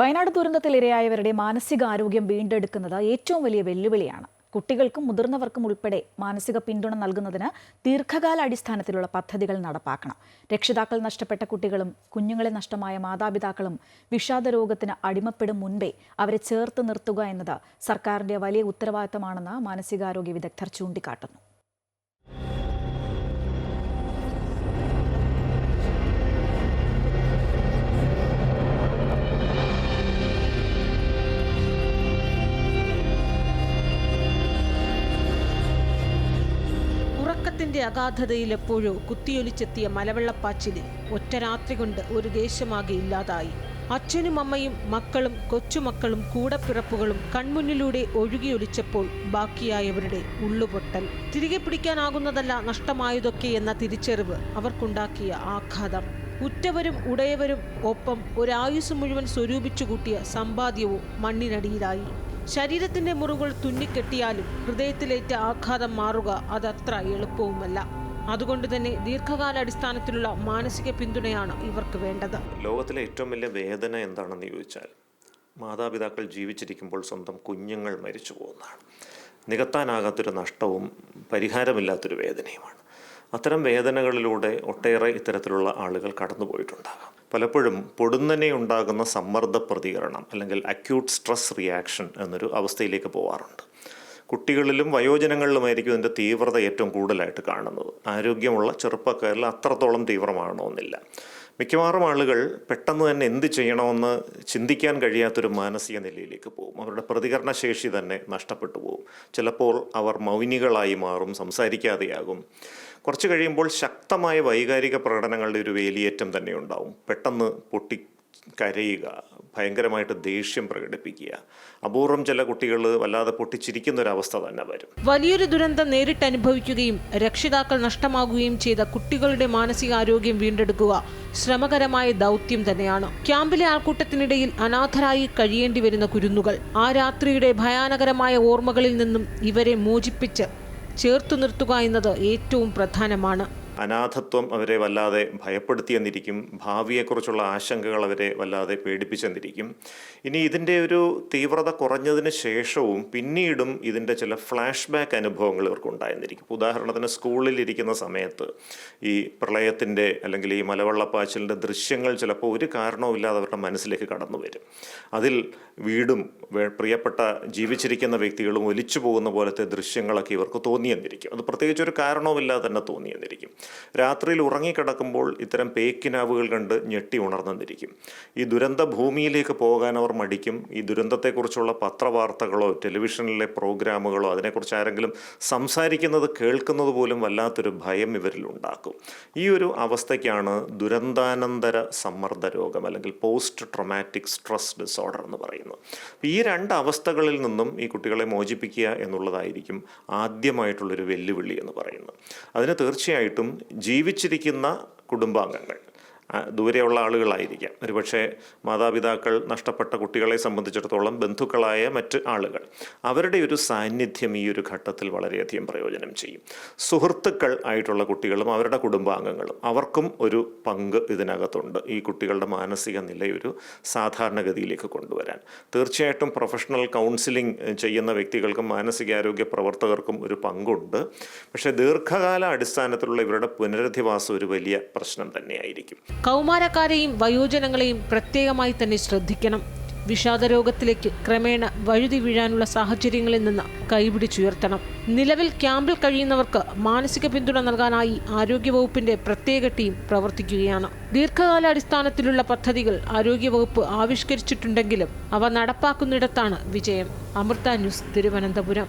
വയനാട് ദുരന്തത്തിൽ ഇരയായവരുടെ മാനസികാരോഗ്യം വീണ്ടെടുക്കുന്നത് ഏറ്റവും വലിയ വെല്ലുവിളിയാണ്. കുട്ടികൾക്കും മുതിർന്നവർക്കും ഉൾപ്പെടെ മാനസിക പിന്തുണ നൽകുന്നതിന് ദീർഘകാല അടിസ്ഥാനത്തിലുള്ള പദ്ധതികൾ നടപ്പാക്കണം. രക്ഷിതാക്കൾ നഷ്ടപ്പെട്ട കുട്ടികളും കുഞ്ഞുങ്ങളെ നഷ്ടമായ മാതാപിതാക്കളും വിഷാദ രോഗത്തിന് അടിമപ്പെടും മുൻപേ അവരെ ചേർത്ത് നിർത്തുക എന്നത് സർക്കാരിന്റെ വലിയ ഉത്തരവാദിത്തമാണെന്ന് മാനസികാരോഗ്യ വിദഗ്ധർ ചൂണ്ടിക്കാട്ടുന്നു. ഉറക്കത്തിന്റെ അഗാധതയിൽ എപ്പോഴോ കുത്തിയൊലിച്ചെത്തിയ മലവെള്ളപ്പാച്ചിലിൽ ഒറ്റ രാത്രി കൊണ്ട് ഒരു ദേശമാകെ ഇല്ലാതായി. അച്ഛനും അമ്മയും മക്കളും കൊച്ചുമക്കളും കൂടപ്പിറപ്പുകളും കൺമുന്നിലൂടെ ഒഴുകിയൊലിച്ചപ്പോൾ ബാക്കിയായവരുടെ ഉള്ളുപൊട്ടൽ. തിരികെ പിടിക്കാനാകുന്നതല്ല നഷ്ടമായതൊക്കെ എന്ന തിരിച്ചറിവ് അവർക്കുണ്ടാക്കിയ ആഘാതം. ഉറ്റവരും ഉടയവരും ഒപ്പം ഒരായുസ് മുഴുവൻ സ്വരൂപിച്ചു കൂട്ടിയ സമ്പാദ്യവും മണ്ണിനടിയിലായി. ശരീരത്തിന്റെ മുറിവുകൾ തുന്നിക്കെട്ടിയാലും ഹൃദയത്തിലേറ്റ ആഘാതം മാറുക അതത്ര എളുപ്പവുമല്ല. അതുകൊണ്ട് തന്നെ ദീർഘകാല അടിസ്ഥാനത്തിലുള്ള മാനസിക പിന്തുണയാണ് ഇവർക്ക് വേണ്ടത്. ലോകത്തിലെ ഏറ്റവും വലിയ വേദന എന്താണെന്ന് ചോദിച്ചാൽ മാതാപിതാക്കൾ ജീവിച്ചിരിക്കുമ്പോൾ സ്വന്തം കുഞ്ഞുങ്ങൾ മരിച്ചു പോകുന്നതാണ്. നികത്താനാകാത്തൊരു നഷ്ടവും പരിഹാരമില്ലാത്തൊരു വേദനയുമാണ്. അത്തരം വേദനകളിലൂടെ ഒട്ടേറെ ഇത്തരത്തിലുള്ള ആളുകൾ കടന്നുപോയിട്ടുണ്ടാകാം. പലപ്പോഴും പൊടുന്നനെ ഉണ്ടാകുന്ന സമ്മർദ്ദ പ്രതികരണം അല്ലെങ്കിൽ അക്യൂട്ട് സ്ട്രെസ് റിയാക്ഷൻ എന്നൊരു അവസ്ഥയിലേക്ക് പോവാറുണ്ട്. കുട്ടികളിലും വയോജനങ്ങളിലുമായിരിക്കും ഇതിന്റെ തീവ്രത ഏറ്റവും കൂടുതലായിട്ട് കാണുന്നത്. ആരോഗ്യമുള്ള ചെറുപ്പക്കാരിൽ അത്രത്തോളം തീവ്രമാകണമെന്നില്ല. മിക്കവാറും ആളുകൾ പെട്ടെന്ന് തന്നെ എന്ത് ചെയ്യണമെന്ന് ചിന്തിക്കാൻ കഴിയാത്തൊരു മാനസിക നിലയിലേക്ക് പോകും. അവരുടെ പ്രതികരണ ശേഷി തന്നെ നഷ്ടപ്പെട്ടു പോകും. ചിലപ്പോൾ അവർ മൗനികളായി മാറും സംസാരിക്കാതെയാകും. കുറച്ച് കഴിയുമ്പോൾ ശക്തമായ വൈകാരിക പ്രകടനങ്ങളുടെ ഒരു വേലിയേറ്റം തന്നെ ഉണ്ടാവും. പെട്ടെന്ന് പൊട്ടി കരയുക ഭയങ്കരമായിട്ട് ദേഷ്യം പ്രകടിപ്പിക്കുക. അപൂർവം ചില കുട്ടികൾ വല്ലാതെ പൊട്ടിച്ചിരിക്കുന്ന ഒരു അവസ്ഥ തന്നെ വരും. വലിയൊരു ദുരന്തം നേരിട്ട് അനുഭവിക്കുകയും രക്ഷിതാക്കൾ നഷ്ടമാകുകയും ചെയ്ത കുട്ടികളുടെ മാനസികാരോഗ്യം വീണ്ടെടുക്കുക ശ്രമകരമായ ദൗത്യം തന്നെയാണ്. ക്യാമ്പിലെ ആൾക്കൂട്ടത്തിനിടയിൽ അനാഥരായി കഴിയേണ്ടി വരുന്ന കുരുന്നുകൾ ആ രാത്രിയുടെ ഭയാനകരമായ ഓർമ്മകളിൽ നിന്നും ഇവരെ മോചിപ്പിച്ച് ചേർത്തു നിർത്തുക എന്നത് ഏറ്റവും പ്രധാനമാണ്. അനാഥത്വം അവരെ വല്ലാതെ ഭയപ്പെടുത്തിയെന്നിരിക്കും. ഭാവിയെക്കുറിച്ചുള്ള ആശങ്കകൾ അവരെ വല്ലാതെ പേടിപ്പിച്ചെന്നിരിക്കും. ഇനി ഇതിന്റെ ഒരു തീവ്രത കുറഞ്ഞതിന് ശേഷവും പിന്നീടും ഇതിന്റെ ചില ഫ്ലാഷ് ബാക്ക് അനുഭവങ്ങൾ ഇവർക്ക് ഉണ്ടായിരുന്നിരിക്കും ഉദാഹരണത്തിന് സ്കൂളിൽ ഇരിക്കുന്ന സമയത്ത് ഈ പ്രളയത്തിന്റെ അല്ലെങ്കിൽ ഈ മലവെള്ളപ്പാച്ചിലിന്റെ ദൃശ്യങ്ങൾ ചിലപ്പോൾ ഒരു കാരണവുമില്ലാതെ അവരുടെ മനസ്സിലേക്ക് കടന്നു വരും. അതിൽ വീടും പ്രിയപ്പെട്ട ജീവിച്ചിരിക്കുന്ന വ്യക്തികളും ഒലിച്ചു പോകുന്ന പോലത്തെ ദൃശ്യങ്ങളൊക്കെ ഇവർക്ക് തോന്നിയെന്നിരിക്കും. അത് പ്രത്യേകിച്ച് ഒരു കാരണവുമില്ലാതെ തന്നെ തോന്നിയെന്നിരിക്കും. രാത്രിയിൽ ഉറങ്ങിക്കിടക്കുമ്പോൾ ഇത്തരം പേക്കിനാവുകൾ കണ്ട് ഞെട്ടി ഉണർന്നെന്നിരിക്കും ഈ ദുരന്ത ഭൂമിയിലേക്ക് പോകാൻ അവർ മടിക്കും. ഈ ദുരന്തത്തെക്കുറിച്ചുള്ള പത്രവാർത്തകളോ ടെലിവിഷനിലെ പ്രോഗ്രാമുകളോ അതിനെക്കുറിച്ച് ആരെങ്കിലും സംസാരിക്കുന്നത് കേൾക്കുന്നത് പോലും വല്ലാത്തൊരു ഭയം ഇവരിൽ ഉണ്ടാക്കും. ഈ ഒരു അവസ്ഥയ്ക്കാണ് ദുരന്താനന്തര സമ്മർദ്ദ രോഗം അല്ലെങ്കിൽ പോസ്റ്റ് ട്രൊമാറ്റിക് സ്ട്രെസ് ഡിസോർഡർ എന്ന് പറയുന്നത്. ഈ രണ്ട് അവസ്ഥകളിൽ നിന്നും ഈ കുട്ടികളെ മോചിപ്പിക്കുക എന്നുള്ളതായിരിക്കും ആദ്യമായിട്ടുള്ളൊരു വെല്ലുവിളി എന്ന് പറയുന്നത്. അതിന് തീർച്ചയായിട്ടും ജീവിച്ചിരിക്കുന്ന കുടുംബാംഗങ്ങൾ. ദൂരെയുള്ള ആളുകളായിരിക്കാം. ഒരുപക്ഷെ മാതാപിതാക്കൾ നഷ്ടപ്പെട്ട കുട്ടികളെ സംബന്ധിച്ചിടത്തോളം ബന്ധുക്കളായ മറ്റ് ആളുകൾ അവരുടെ ഒരു സാന്നിധ്യം ഈ ഒരു ഘട്ടത്തിൽ വളരെയധികം പ്രയോജനം ചെയ്യും. സുഹൃത്തുക്കൾ ആയിട്ടുള്ള കുട്ടികളും അവരുടെ കുടുംബാംഗങ്ങളും അവർക്കും ഒരു പങ്ക് ഇതിനകത്തുണ്ട്. ഈ കുട്ടികളുടെ മാനസിക നിലയൊരു സാധാരണഗതിയിലേക്ക് കൊണ്ടുവരാൻ. തീർച്ചയായിട്ടും പ്രൊഫഷണൽ കൗൺസിലിംഗ് ചെയ്യുന്ന വ്യക്തികൾക്കും മാനസികാരോഗ്യ പ്രവർത്തകർക്കും ഒരു പങ്കുണ്ട്. പക്ഷേ ദീർഘകാല അടിസ്ഥാനത്തിലുള്ള ഇവരുടെ പുനരധിവാസം ഒരു വലിയ പ്രശ്നം തന്നെയായിരിക്കും. കൗമാരക്കാരെയും വയോജനങ്ങളെയും പ്രത്യേകമായി തന്നെ ശ്രദ്ധിക്കണം. വിഷാദരോഗത്തിലേക്ക് ക്രമേണ വഴുതി വീഴാനുള്ള സാഹചര്യങ്ങളിൽ നിന്ന് കൈപിടിച്ചുയർത്തണം. നിലവിൽ ക്യാമ്പിൽ കഴിയുന്നവർക്ക് മാനസിക പിന്തുണ നൽകാനായി ആരോഗ്യവകുപ്പിന്റെ പ്രത്യേക ടീം പ്രവർത്തിക്കുകയാണ്. ദീർഘകാലാടിസ്ഥാനത്തിലുള്ള പദ്ധതികൾ ആരോഗ്യവകുപ്പ് ആവിഷ്കരിച്ചിട്ടുണ്ടെങ്കിലും അവ നടപ്പാക്കുന്നിടത്താണ് വിജയം. അമൃത ന്യൂസ് തിരുവനന്തപുരം.